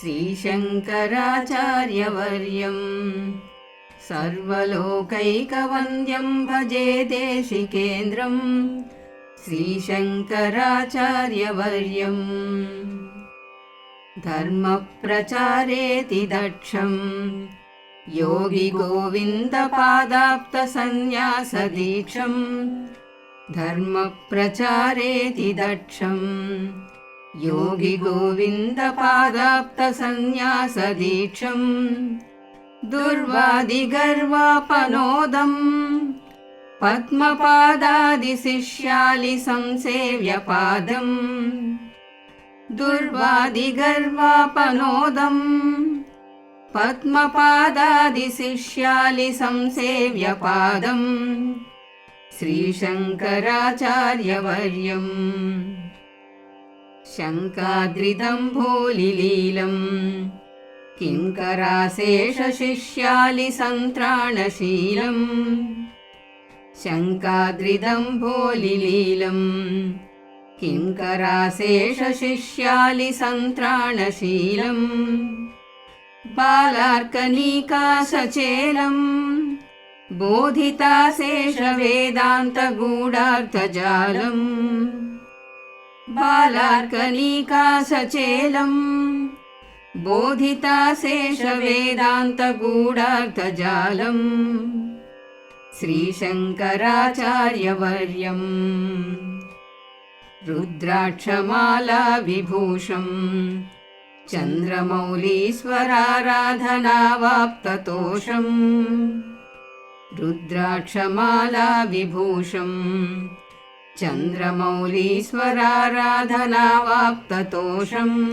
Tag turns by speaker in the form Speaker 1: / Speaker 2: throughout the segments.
Speaker 1: श्रीशङ्कराचार्यवर्यम्। सर्वलोकैकवन्द्यं भजे देशिकेन्द्रम्। श्रीशङ्कराचार्यवर्यम्। धर्मप्रचारेति दक्षम्। योगिगोविन्दपादाप्तसन्न्यासदीक्षम् धर्मप्रचारेति दक्षम्। योगिगोविन्दपादाप्तसन्न्यासदीक्षम् दुर्वादिगर्वापनोदम् पद्मपादादिशिष्यालिसंसेव्यपादम् दुर्वादिगर्वापनोदम् पद्मपादादिशिष्यालिसंसेव्यपादम् श्रीशङ्कराचार्यवर्यम् शङ्काद्रिदम्भोलिलीलम् किङ्कराशेषशिष्यालिसन्त्राणशीलम् शङ्काद्रिदम्भोलिलीलम् किङ्कराशेषशिष्यालिसन्त्राणशीलम् बालार्कनीकासचेलम् बोधिताशेषवेदान्तगूढार्थजालम् बालार्कनीकासचेलम् बोधिताशेषवेदान्तगूढार्थजालम् श्रीशङ्कराचार्यवर्यम् रुद्राक्षमाला विभूषम् चन्द्रमौलीश्वराराधनावाप्ततोषम् रुद्राक्षमाला विभूषम् चन्द्रमौलीश्वराराधनावाप्ततोषम्।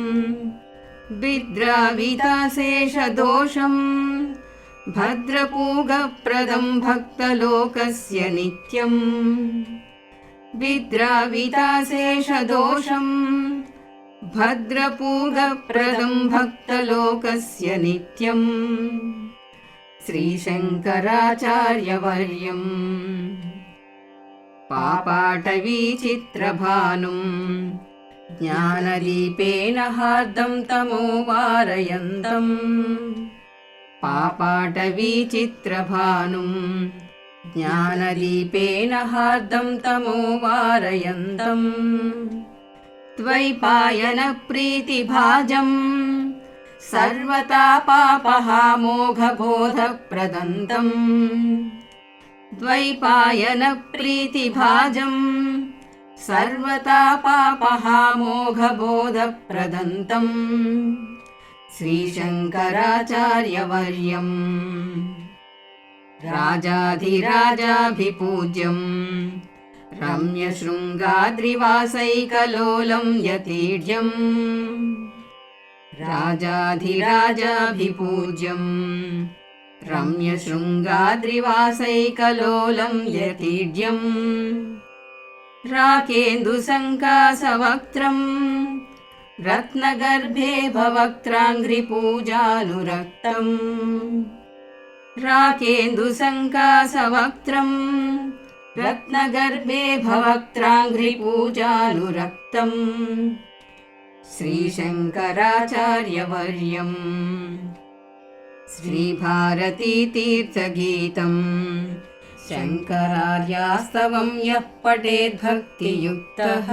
Speaker 1: विद्राविदाशेषदोषम् भद्रपूगप्रदम् भक्तलोकस्य नित्यम्। विद्राविदाशेषदोषम् भद्रपूगप्रदम् भक्तलोकस्य नित्यम् श्रीशङ्कराचार्यवर्यम् पापाटवीचित्रभानुम् ज्ञानदीपेन हार्दं तमो वारयन्तम् पापाटवीचित्रभानुम् ज्ञानदीपेन हार्दं तमो वारयन्तम् द्वैपायनप्रीतिभाजम्। द्वैपायनप्रीतिभाजम् सर्वतापापहामोघबोधप्रदन्तम् श्रीशङ्कराचार्यवर्यम्। राजाधिराजाभिपूज्यम्। रम्यशृङ्गाद्रिवासैकलोलम् यतीर्यम् राजाधिराजाभिपूज्यम्। रम्यशृङ्गाद्रिवासैकलोलम् यतीर्यम् राकेन्दुसङ्कासवक्त्रम्। रत्नगर्भे भवक्त्राङ्घ्रिपूजानुरक्तम्। राकेन्दुसङ्कासवक्त्रम्। रत्नगर्भे भवक्त्राङ्घ्रिपूजानुरक्तम् श्रीशङ्कराचार्यवर्यम्। श्रीभारतीतीर्थगीतम् शङ्करार्यास्तवम् यः पठेद्भक्तियुक्तः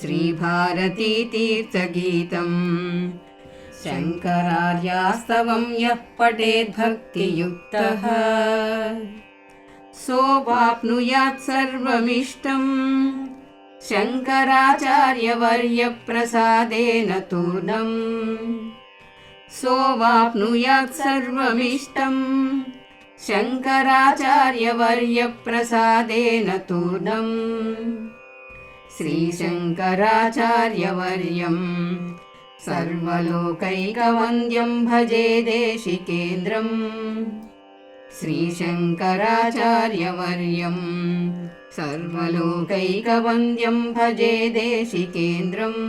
Speaker 1: श्रीभारतीतीर्थगीतम् शङ्करार्यास्तवम् यः पठेद्भक्तियुक्तः सोऽवाप्नुयात् सर्वमिष्टम् शङ्कराचार्यवर्यप्रसादेन तूर्णम्। सोऽवाप्नुयात् सर्वमिष्टम्। शङ्कराचार्यवर्यप्रसादेन तूर्णम्। श्रीशङ्कराचार्यवर्यम्। सर्वलोकैकवन्द्यम् भजे देशिकेन्द्रम्। श्रीशङ्कराचार्यवर्यम् सर्वलोकैकवन्द्यम् भजे देशिकेन्द्रम्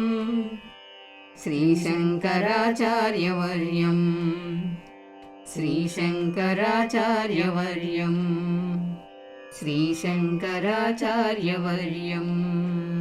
Speaker 1: श्रीशङ्कराचार्यवर्यम् श्रीशङ्कराचार्यवर्यम् श्रीशङ्कराचार्यवर्यम्